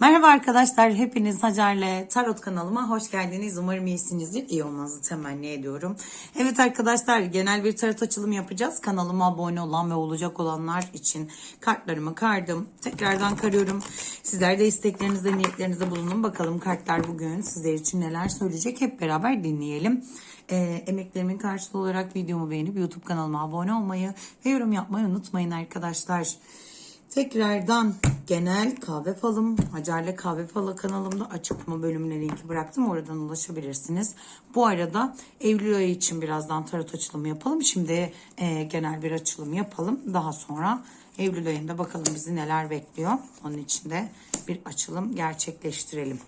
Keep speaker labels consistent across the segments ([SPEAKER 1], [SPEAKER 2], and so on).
[SPEAKER 1] Merhaba arkadaşlar, hepiniz Hacer'le Tarot kanalıma hoş geldiniz. Umarım iyisinizdir, iyi olmanızı temenni ediyorum. Evet arkadaşlar, genel bir tarot açılımı yapacağız. Kanalıma abone olan ve olacak olanlar için kartlarımı kardım. Tekrardan karıyorum. Sizler de isteklerinizde, niyetlerinizde bulunun. Bakalım kartlar bugün sizler için neler söyleyecek hep beraber dinleyelim. Ee, emeklerimin karşılığı olarak videomu beğenip YouTube kanalıma abone olmayı ve yorum yapmayı unutmayın arkadaşlar. Tekrardan genel kahve falım, Hacer'le kahve falı kanalımda açıklama bölümüne linki bıraktım. Oradan ulaşabilirsiniz. Bu arada Eylül ayı için birazdan tarot açılımı yapalım. Şimdi e, genel bir açılım yapalım. Daha sonra Eylül ayında bakalım bizi neler bekliyor. Onun için de bir açılım gerçekleştirelim.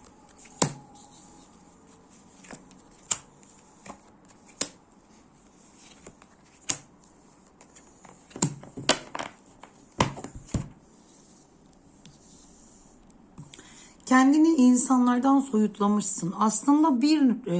[SPEAKER 1] Kendini insanlardan soyutlamışsın. Aslında bir e,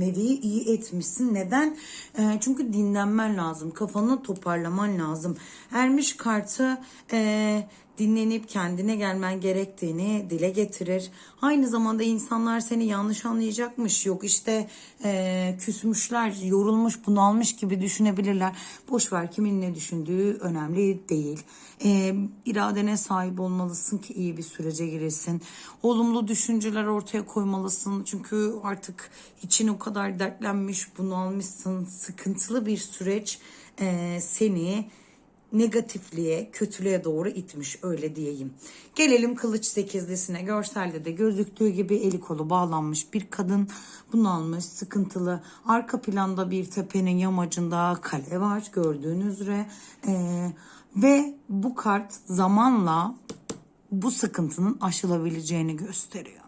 [SPEAKER 1] nevi iyi etmişsin. Neden? E, çünkü dinlenmen lazım. Kafanı toparlaman lazım. Ermiş kartı e, dinlenip kendine gelmen gerektiğini dile getirir. Aynı zamanda insanlar seni yanlış anlayacakmış. Yok işte e, küsmüşler, yorulmuş, bunalmış gibi düşünebilirler. Boş ver kimin ne düşündüğü önemli değil. E, iradene sahip olmalısın ki iyi bir sürece giresin. Olumlu düşünceler ortaya koymalısın. Çünkü artık için o kadar dertlenmiş, bunalmışsın. Sıkıntılı bir süreç e, seni negatifliğe, kötülüğe doğru itmiş öyle diyeyim. Gelelim kılıç sekizlisine. Görselde de gözüktüğü gibi eli kolu bağlanmış bir kadın bunalmış, sıkıntılı. Arka planda bir tepenin yamacında kale var gördüğünüz üzere. Ee, ve bu kart zamanla bu sıkıntının aşılabileceğini gösteriyor.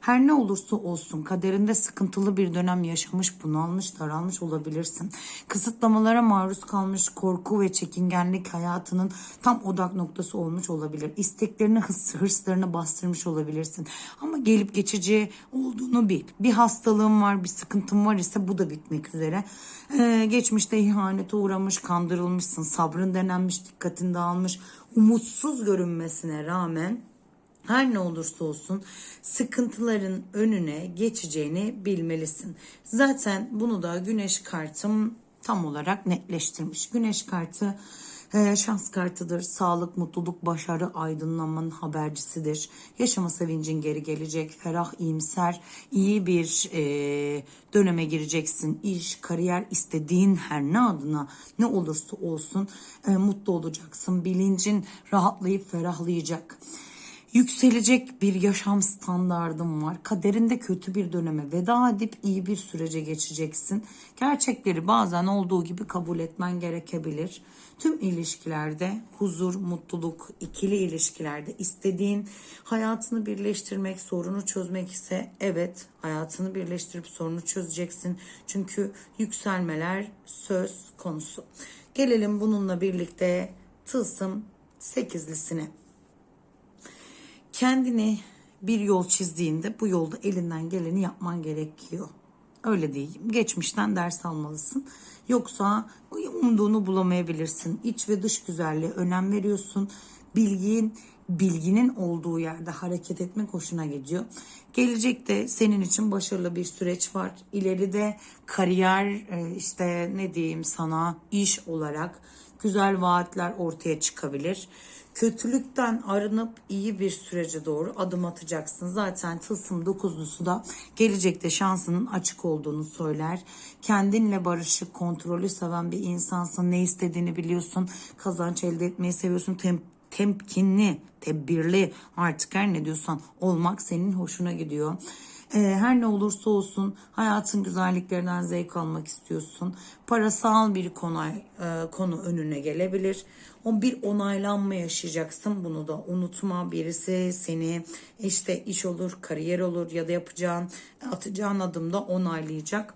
[SPEAKER 1] Her ne olursa olsun kaderinde sıkıntılı bir dönem yaşamış, bunalmış, daralmış olabilirsin. Kısıtlamalara maruz kalmış korku ve çekingenlik hayatının tam odak noktası olmuş olabilir. İsteklerini, hırs, hırslarını bastırmış olabilirsin. Ama gelip geçici olduğunu bil. Bir hastalığın var, bir sıkıntın var ise bu da bitmek üzere. Ee, geçmişte ihanete uğramış, kandırılmışsın, sabrın denenmiş, dikkatin dağılmış, umutsuz görünmesine rağmen her ne olursa olsun sıkıntıların önüne geçeceğini bilmelisin. Zaten bunu da güneş kartım tam olarak netleştirmiş. Güneş kartı e, şans kartıdır. Sağlık, mutluluk, başarı, aydınlanmanın habercisidir. Yaşama sevincin geri gelecek. Ferah, iyimser, iyi bir e, döneme gireceksin. İş, kariyer istediğin her ne adına ne olursa olsun e, mutlu olacaksın. Bilincin rahatlayıp ferahlayacak. Yükselecek bir yaşam standardım var. Kaderinde kötü bir döneme veda edip iyi bir sürece geçeceksin. Gerçekleri bazen olduğu gibi kabul etmen gerekebilir. Tüm ilişkilerde huzur, mutluluk, ikili ilişkilerde istediğin hayatını birleştirmek, sorunu çözmek ise evet hayatını birleştirip sorunu çözeceksin. Çünkü yükselmeler söz konusu. Gelelim bununla birlikte tılsım sekizlisine kendini bir yol çizdiğinde bu yolda elinden geleni yapman gerekiyor. Öyle diyeyim. Geçmişten ders almalısın. Yoksa umduğunu bulamayabilirsin. İç ve dış güzelliğe önem veriyorsun. Bilgin, bilginin olduğu yerde hareket etmek hoşuna gidiyor. Gelecekte senin için başarılı bir süreç var. İleride kariyer e, işte ne diyeyim sana iş olarak güzel vaatler ortaya çıkabilir. Kötülükten arınıp iyi bir sürece doğru adım atacaksın. Zaten tılsım dokuzlusu da gelecekte şansının açık olduğunu söyler. Kendinle barışık, kontrolü seven bir insansın. Ne istediğini biliyorsun. Kazanç elde etmeyi seviyorsun. Tem temkinli, tedbirli artık her ne diyorsan olmak senin hoşuna gidiyor. Ee, her ne olursa olsun hayatın güzelliklerinden zevk almak istiyorsun. Parasal bir konu, e, konu önüne gelebilir. O bir onaylanma yaşayacaksın. Bunu da unutma. Birisi seni işte iş olur, kariyer olur ya da yapacağın, atacağın adımda onaylayacak.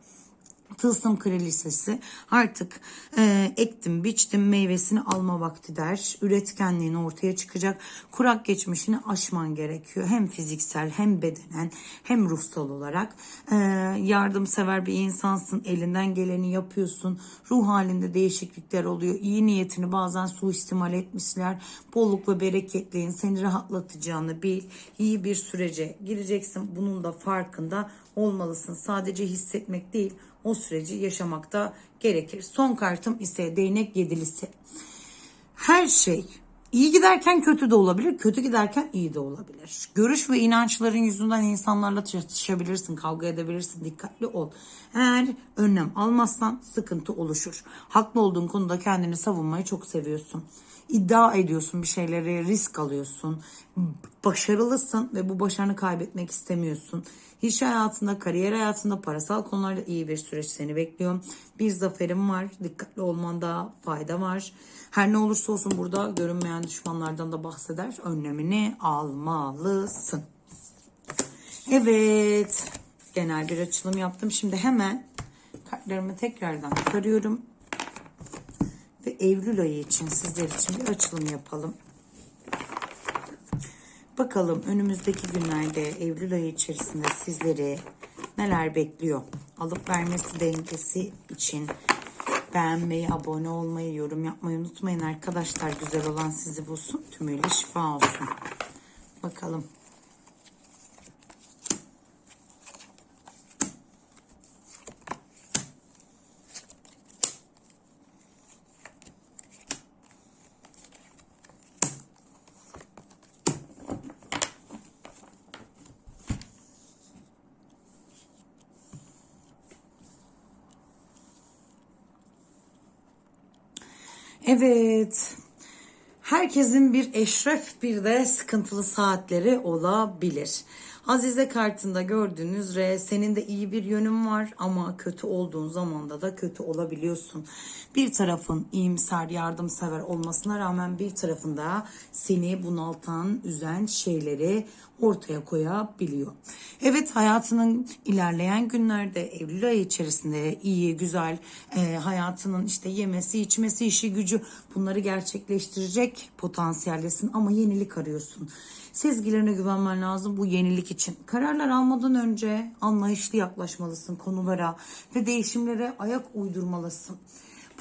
[SPEAKER 1] Tılsım kraliçesi artık e, ektim biçtim meyvesini alma vakti der. Üretkenliğin ortaya çıkacak. Kurak geçmişini aşman gerekiyor. Hem fiziksel hem bedenen hem ruhsal olarak. E, yardımsever bir insansın. Elinden geleni yapıyorsun. Ruh halinde değişiklikler oluyor. İyi niyetini bazen suistimal etmişler. Bolluk ve bereketliğin seni rahatlatacağını bil. İyi bir sürece gireceksin. Bunun da farkında olmalısın. Sadece hissetmek değil o süreci yaşamakta gerekir. Son kartım ise değnek yedilisi. Her şey iyi giderken kötü de olabilir, kötü giderken iyi de olabilir. Görüş ve inançların yüzünden insanlarla çatışabilirsin, kavga edebilirsin. Dikkatli ol. Eğer önlem almazsan sıkıntı oluşur. Haklı olduğun konuda kendini savunmayı çok seviyorsun. İddia ediyorsun bir şeyleri, risk alıyorsun. Başarılısın ve bu başarını kaybetmek istemiyorsun. İş hayatında, kariyer hayatında, parasal konularda iyi bir süreç seni bekliyor. Bir zaferim var. Dikkatli olmanda fayda var. Her ne olursa olsun burada görünmeyen düşmanlardan da bahseder. Önlemini almalısın. Evet. Genel bir açılım yaptım. Şimdi hemen kartlarımı tekrardan çıkarıyorum. Ve Eylül ayı için sizler için bir açılım yapalım. Bakalım önümüzdeki günlerde Eylül ayı içerisinde sizleri neler bekliyor? Alıp vermesi dengesi için beğenmeyi, abone olmayı, yorum yapmayı unutmayın arkadaşlar. Güzel olan sizi bulsun. Tümüyle şifa olsun. Bakalım. Evet. Herkesin bir eşref bir de sıkıntılı saatleri olabilir. Azize kartında gördüğünüz üzere senin de iyi bir yönün var ama kötü olduğun zamanda da kötü olabiliyorsun. Bir tarafın iyimser, yardımsever olmasına rağmen bir tarafında seni bunaltan, üzen şeyleri ortaya koyabiliyor. Evet hayatının ilerleyen günlerde Eylül ayı içerisinde iyi, güzel e, hayatının işte yemesi, içmesi, işi, gücü bunları gerçekleştirecek potansiyeldesin ama yenilik arıyorsun. Sezgilerine güvenmen lazım bu yenilik için. Kararlar almadan önce anlayışlı yaklaşmalısın konulara ve değişimlere ayak uydurmalısın.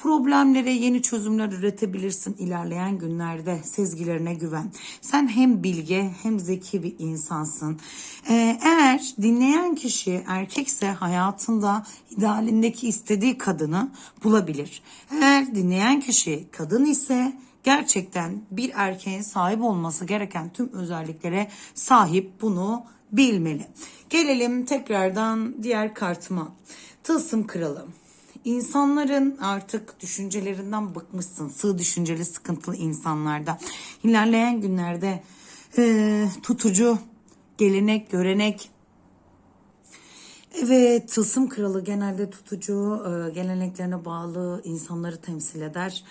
[SPEAKER 1] Problemlere yeni çözümler üretebilirsin ilerleyen günlerde. Sezgilerine güven. Sen hem bilge hem zeki bir insansın. Ee, eğer dinleyen kişi erkekse hayatında idealindeki istediği kadını bulabilir. Eğer dinleyen kişi kadın ise gerçekten bir erkeğin sahip olması gereken tüm özelliklere sahip bunu bilmeli. Gelelim tekrardan diğer kartıma. Tılsım kralı. İnsanların artık düşüncelerinden bıkmışsın. Sığ düşünceli sıkıntılı insanlarda. İlerleyen günlerde e, tutucu, gelenek, görenek, Evet, tılsım kralı genelde tutucu, e, geleneklerine bağlı insanları temsil eder.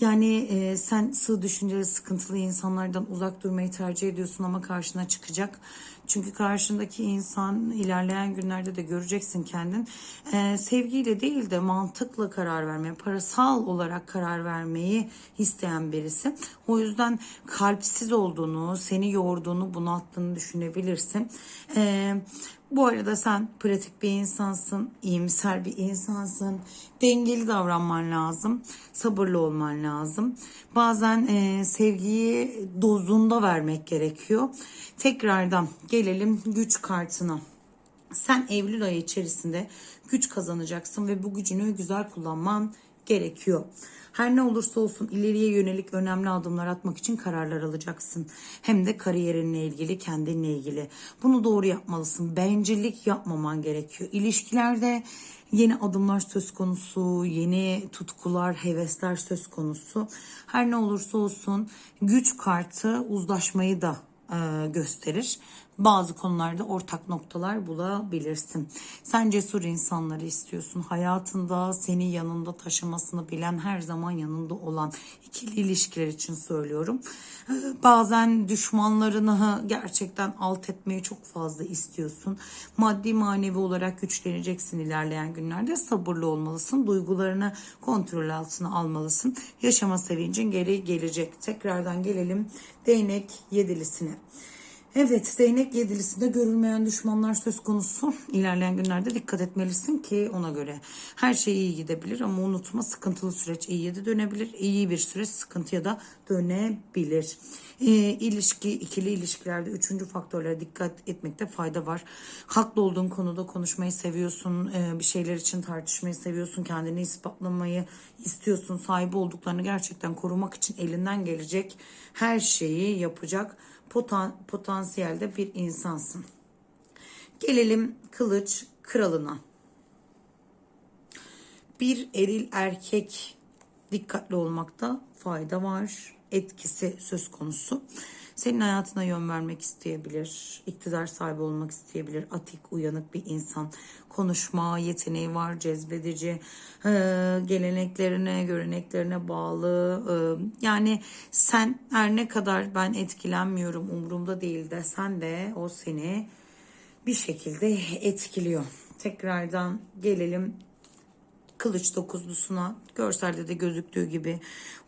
[SPEAKER 1] Yani e, sen sığ düşünceli, sıkıntılı insanlardan uzak durmayı tercih ediyorsun ama karşına çıkacak. Çünkü karşındaki insan ilerleyen günlerde de göreceksin kendin. E, sevgiyle değil de mantıkla karar vermeyi, parasal olarak karar vermeyi isteyen birisi. O yüzden kalpsiz olduğunu, seni yorduğunu, bunalttığını düşünebilirsin. E, bu arada sen pratik bir insansın, iyimser bir insansın. Dengeli davranman lazım, sabırlı olman lazım. Bazen e, sevgiyi dozunda vermek gerekiyor. Tekrardan gelelim güç kartına. Sen Eylül ayı içerisinde güç kazanacaksın ve bu gücünü güzel kullanman gerekiyor. Her ne olursa olsun ileriye yönelik önemli adımlar atmak için kararlar alacaksın. Hem de kariyerinle ilgili, kendinle ilgili. Bunu doğru yapmalısın. Bencillik yapmaman gerekiyor. İlişkilerde yeni adımlar söz konusu, yeni tutkular, hevesler söz konusu. Her ne olursa olsun güç kartı uzlaşmayı da e, gösterir. Bazı konularda ortak noktalar bulabilirsin. Sen cesur insanları istiyorsun. Hayatında seni yanında taşımasını bilen, her zaman yanında olan ikili ilişkiler için söylüyorum. Ee, Bazen düşmanlarını gerçekten alt etmeyi çok fazla istiyorsun. Maddi manevi olarak güçleneceksin ilerleyen günlerde. Sabırlı olmalısın. Duygularını kontrol altına almalısın. Yaşama sevincin geri gelecek. Tekrardan gelelim değnek yedilisine. Evet, değnek yedilisinde görülmeyen düşmanlar söz konusu. İlerleyen günlerde dikkat etmelisin ki ona göre. Her şey iyi gidebilir ama unutma sıkıntılı süreç iyiye de dönebilir. İyi bir süreç sıkıntıya da dönebilir. Ee, ilişki, ikili ilişkilerde üçüncü faktörlere dikkat etmekte fayda var. Haklı olduğun konuda konuşmayı seviyorsun. Ee, bir şeyler için tartışmayı seviyorsun. Kendini ispatlamayı istiyorsun. Sahibi olduklarını gerçekten korumak için elinden gelecek her şeyi yapacak potan, potansiyelde bir insansın. Gelelim kılıç kralına. Bir eril erkek dikkatli olmakta fayda var. Etkisi söz konusu. Senin hayatına yön vermek isteyebilir, iktidar sahibi olmak isteyebilir, atik, uyanık bir insan. Konuşma yeteneği var, cezbedici, ee, geleneklerine, göreneklerine bağlı. ee, yani sen her ne kadar ben etkilenmiyorum, umurumda değil desen de o seni bir şekilde etkiliyor. Tekrardan gelelim kılıç dokuzlusuna görselde de gözüktüğü gibi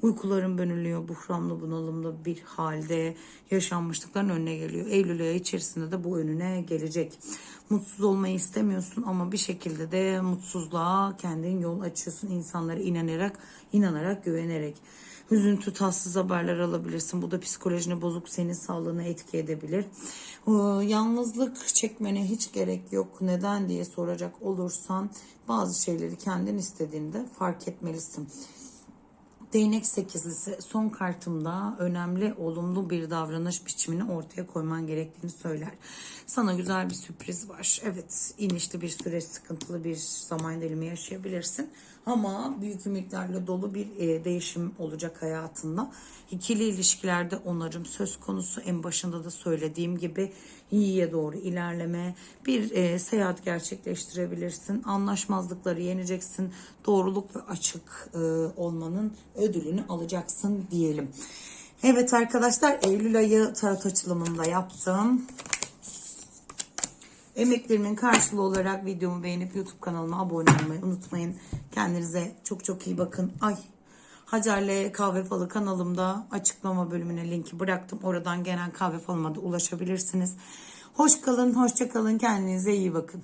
[SPEAKER 1] uykuların bölünüyor buhranlı bunalımlı bir halde yaşanmışlıkların önüne geliyor. Eylül ayı içerisinde de bu önüne gelecek. Mutsuz olmayı istemiyorsun ama bir şekilde de mutsuzluğa kendin yol açıyorsun insanlara inanarak inanarak güvenerek. Üzüntü, tatsız haberler alabilirsin. Bu da psikolojine bozuk senin sağlığına etki edebilir. Ee, Yalnızlık çekmene hiç gerek yok. Neden diye soracak olursan bazı şeyleri kendin istediğinde fark etmelisin. Değnek sekizlisi son kartımda önemli olumlu bir davranış biçimini ortaya koyman gerektiğini söyler. Sana güzel bir sürpriz var. Evet inişli bir süreç sıkıntılı bir zaman dilimi yaşayabilirsin. Ama büyük ümitlerle dolu bir e, değişim olacak hayatında. İkili ilişkilerde onarım söz konusu. En başında da söylediğim gibi iyiye doğru ilerleme, bir e, seyahat gerçekleştirebilirsin. Anlaşmazlıkları yeneceksin. Doğruluk ve açık e, olmanın ödülünü alacaksın diyelim. Evet arkadaşlar Eylül ayı tarot açılımında yaptım. Emeklerimin karşılığı olarak videomu beğenip YouTube kanalıma abone olmayı unutmayın. Kendinize çok çok iyi bakın. Ay Hacer'le Kahve Falı kanalımda açıklama bölümüne linki bıraktım. Oradan gelen kahve falıma da ulaşabilirsiniz. Hoş kalın, hoşça kalın. Kendinize iyi bakın.